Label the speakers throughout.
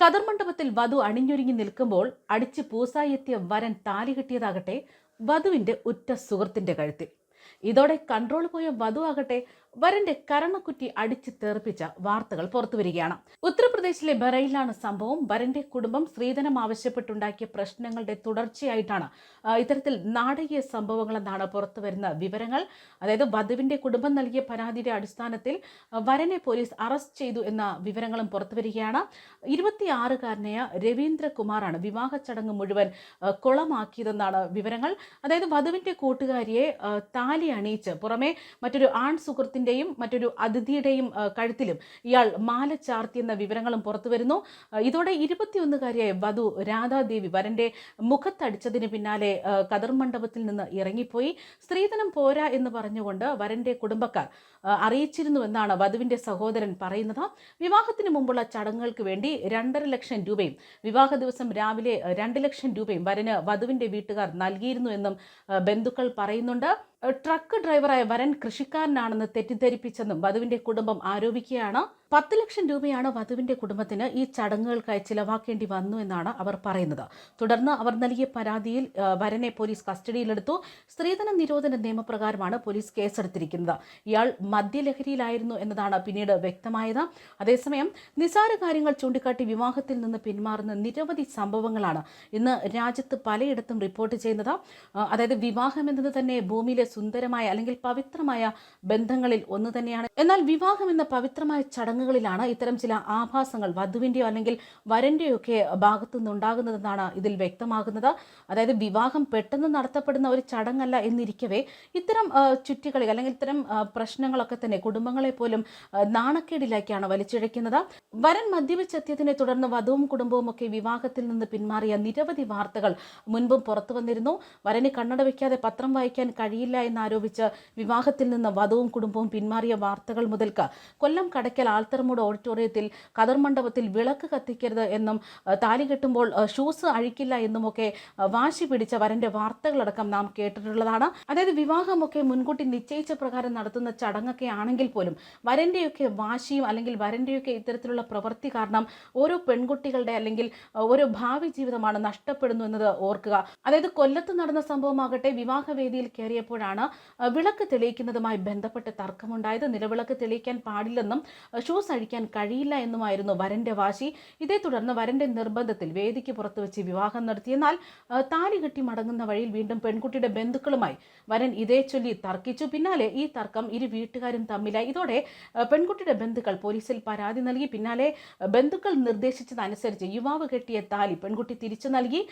Speaker 1: കതിർ മണ്ഡപത്തിൽ വധു അണിഞ്ഞൊരുങ്ങി നിൽക്കുമ്പോൾ അടിച്ച് പൂസായെത്തിയ വരൻ താലി കെട്ടിയതാകട്ടെ വധുവിന്റെ ഉറ്റ സുഹൃത്തിന്റെ കഴുത്തിൽ. ഇതോടെ കൺട്രോൾ പോയ വധു ആകട്ടെ വരന്റെ കരണക്കുറ്റി അടിച്ച് തെറിപ്പിച്ച വാർത്തകൾ പുറത്തുവരികയാണ് ഉത്തർപ്രദേശിലെ ബറയിലാണ് സംഭവം. വരന്റെ കുടുംബം സ്ത്രീധനം ആവശ്യപ്പെട്ടുണ്ടാക്കിയ പ്രശ്നങ്ങളുടെ തുടർച്ചയായിട്ടാണ് ഇത്തരത്തിൽ നാടകീയ സംഭവങ്ങളെന്നാണ് പുറത്തുവരുന്ന വിവരങ്ങൾ. അതായത് വധുവിന്റെ കുടുംബം നൽകിയ പരാതിയുടെ അടിസ്ഥാനത്തിൽ വരനെ പോലീസ് അറസ്റ്റ് ചെയ്തു എന്ന വിവരങ്ങളും പുറത്തുവരികയാണ് ഇരുപത്തിയാറുകാരനായ രവീന്ദ്രകുമാറാണ് വിവാഹ ചടങ്ങ് മുഴുവൻ കുളമാക്കിയതെന്നാണ് വിവരങ്ങൾ. അതായത് വധുവിന്റെ കൂട്ടുകാരിയെ താലി അണിയിച്ച് പുറമെ മറ്റൊരു ആൺ സുഹൃത്തിന്റെയും മറ്റൊരു അതിഥിയുടെയും കഴുത്തിലും ഇയാൾ മാല ചാർത്തിയെന്ന വിവരങ്ങളും പുറത്തുവരുന്നു വരുന്നു. ഇതോടെ ഇരുപത്തിയൊന്നുകാരിയായ വധു രാധാദേവി വരന്റെ മുഖത്തടിച്ചതിന് പിന്നാലെ കതിർ മണ്ഡപത്തിൽ നിന്ന് ഇറങ്ങിപ്പോയി. സ്ത്രീധനം പോരാ എന്ന് പറഞ്ഞുകൊണ്ട് വരന്റെ കുടുംബക്കാർ അറിയിച്ചിരുന്നുവെന്നാണ് വധുവിന്റെ സഹോദരൻ പറയുന്നത്. വിവാഹത്തിന് മുമ്പുള്ള ചടങ്ങുകൾക്ക് വേണ്ടി രണ്ടര ലക്ഷം രൂപയും വിവാഹ ദിവസം രാവിലെ രണ്ട് ലക്ഷം രൂപയും വരന് വധുവിന്റെ വീട്ടുകാർ നൽകിയിരുന്നു എന്നും ബന്ധുക്കൾ പറയുന്നുണ്ട്. ട്രക്ക് ഡ്രൈവറായ വരൻ കൃഷിക്കാരനാണെന്ന് തെറ്റിദ്ധരിപ്പിച്ചെന്നും വധുവിന്റെ കുടുംബം ആരോപിക്കുകയാണ്. പത്ത് ലക്ഷം രൂപയാണ് വധുവിന്റെ കുടുംബത്തിന് ഈ ചടങ്ങുകൾക്കായി ചിലവാക്കേണ്ടി വന്നു എന്നാണ് അവർ പറയുന്നത്. തുടർന്ന് അവർ നൽകിയ പരാതിയിൽ വരനെ പോലീസ് കസ്റ്റഡിയിലെടുത്തു. സ്ത്രീധന നിരോധന നിയമപ്രകാരമാണ് പോലീസ് കേസെടുത്തിരിക്കുന്നത്. ഇയാൾ മദ്യലഹരിയിലായിരുന്നു എന്നതാണ് പിന്നീട് വ്യക്തമായത്. അതേസമയം നിസാര കാര്യങ്ങൾ ചൂണ്ടിക്കാട്ടി വിവാഹത്തിൽ നിന്ന് പിന്മാറുന്ന നിരവധി സംഭവങ്ങളാണ് ഇന്ന് രാജ്യത്ത് പലയിടത്തും റിപ്പോർട്ട് ചെയ്യുന്നത്. അതായത് വിവാഹം എന്നത് തന്നെ ഭൂമിയിലെ സുന്ദരമായ അല്ലെങ്കിൽ പവിത്രമായ ബന്ധങ്ങളിൽ ഒന്ന് തന്നെയാണ്. എന്നാൽ വിവാഹം എന്ന പവിത്രമായ ചടങ്ങുകളിലാണ് ഇത്തരം ചില ആഭാസങ്ങൾ വധുവിന്റെയോ അല്ലെങ്കിൽ വരന്റെയോ ഒക്കെ ഭാഗത്തു നിന്നുണ്ടാകുന്നതെന്നാണ് ഇതിൽ വ്യക്തമാകുന്നത്. അതായത് വിവാഹം പെട്ടെന്ന് നടത്തപ്പെടുന്ന ഒരു ചടങ്ങല്ല എന്നിരിക്കവേ ഇത്തരം ചുറ്റികളിൽ അല്ലെങ്കിൽ ഇത്തരം പ്രശ്നങ്ങളൊക്കെ തന്നെ കുടുംബങ്ങളെ പോലും നാണക്കേടിലേക്കാണ് വലിച്ചിഴയ്ക്കുന്നത്. വരൻ മദ്യപിച്ചെത്തിയതിനെ തുടർന്ന് വധുവും കുടുംബവും ഒക്കെ വിവാഹത്തിൽ നിന്ന് പിന്മാറിയ നിരവധി വാർത്തകൾ മുൻപും പുറത്തു വന്നിരുന്നു. വരന് കണ്ണട വയ്ക്കാതെ പത്രം വായിക്കാൻ കഴിയില്ല എന്നാരോപിച്ച് വിവാഹത്തിൽ നിന്ന് വധുവും കുടുംബവും പിന്മാറിയ വാർത്തകൾ മുതൽക്ക് കൊല്ലം കടയ്ക്കൽ ആൽത്തറമൂട് ഓഡിറ്റോറിയത്തിൽ കദർ മണ്ഡപത്തിൽ വിളക്ക് കത്തിക്കരുത് എന്നും താലി കെട്ടുമ്പോൾ ഷൂസ് അഴിക്കില്ല എന്നുമൊക്കെ വാശി പിടിച്ച വരന്റെ വാർത്തകളടക്കം നാം കേട്ടിട്ടുള്ളതാണ്. അതായത് വിവാഹമൊക്കെ മുൻകൂട്ടി നിശ്ചയിച്ച പ്രകാരം നടത്തുന്ന ചടങ്ങൊക്കെ ആണെങ്കിൽ പോലും വരന്റെയൊക്കെ വാശിയും അല്ലെങ്കിൽ വരന്റെയൊക്കെ ഇത്തരത്തിലുള്ള പ്രവൃത്തി കാരണം ഓരോ പെൺകുട്ടികളുടെ അല്ലെങ്കിൽ ഓരോ ഭാവി ജീവിതമാണ് നഷ്ടപ്പെടുന്നു എന്നത് ഓർക്കുക. അതായത് കൊല്ലത്ത് നടന്ന സംഭവമാകട്ടെ വിവാഹവേദിയിൽ കയറിയപ്പോഴാണ് വിളക്ക് തെളിയിക്കുന്നതുമായി ബന്ധപ്പെട്ട് തർക്കമുണ്ടായത്. നിലവിളക്ക് തെളിയിക്കാൻ പാടില്ലെന്നും ആ, ഷൂസ് അഴിക്കാൻ കഴിയില്ല എന്നുമായിരുന്നു വരന്റെ വാശി. ഇതേ തുടർന്ന് വരന്റെ നിർബന്ധത്തിൽ വേദിക്ക് പുറത്ത് വെച്ച് വിവാഹം നടത്തിയെന്നാൽ താലി കെട്ടി മടങ്ങുന്ന വഴിയിൽ വീണ്ടും പെൺകുട്ടിയുടെ ബന്ധുക്കളുമായി വരൻ ഇതേ ചൊല്ലി തർക്കിച്ചു. പിന്നാലെ ഈ തർക്കം ഇരു വീട്ടുകാരും തമ്മിലായി. ഇതോടെ പെൺകുട്ടിയുടെ ബന്ധുക്കൾ പോലീസിൽ പരാതി നൽകി. പിന്നാലെ ബന്ധുക്കൾ നിർദ്ദേശിച്ചതനുസരിച്ച് യുവാവ് കെട്ടിയ താലി പെൺകുട്ടി തിരിച്ചു നൽകി.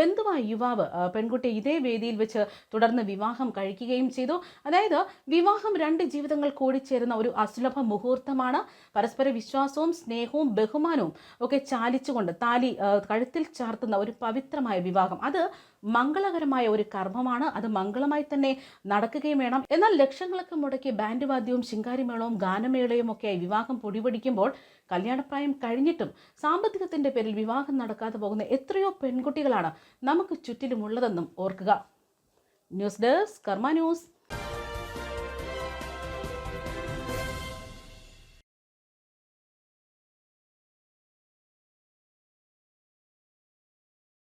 Speaker 1: ബന്ധുവായ യുവാവ് പെൺകുട്ടി ഇതേ വേദിയിൽ വെച്ച് തുടർന്ന് വിവാഹം കഴിക്കുകയും ചെയ്തു. അതായത് വിവാഹം രണ്ട് ജീവിതങ്ങൾ കൂടിച്ചേരുന്ന ഒരു അസുലഭ മുഹൂർത്തമാണ്. പരസ്പര വിശ്വാസവും സ്നേഹവും ബഹുമാനവും ഒക്കെ ചാലിച്ചുകൊണ്ട് താലി കഴുത്തിൽ ചാർത്തുന്ന ഒരു പവിത്രമായ വിവാഹം. അത് മംഗളകരമായ ഒരു കർമ്മമാണ്. അത് മംഗളമായി തന്നെ നടക്കുകയും വേണം. എന്നാൽ ലക്ഷങ്ങളൊക്കെ മുടക്കി ബാൻഡ് വാദ്യവും ശിങ്കാരിമേളവും ഗാനമേളയും ഒക്കെയായി വിവാഹം പൊടിപൊടിക്കുമ്പോൾ കല്യാണപ്രായം കഴിഞ്ഞിട്ടും സാമ്പത്തികത്തിന്റെ പേരിൽ വിവാഹം നടക്കാതെ പോകുന്ന എത്രയോ പെൺകുട്ടികളാണ് നമുക്ക് ചുറ്റിലുമുള്ളതെന്നും ഓർക്കുക. News desk Karma news.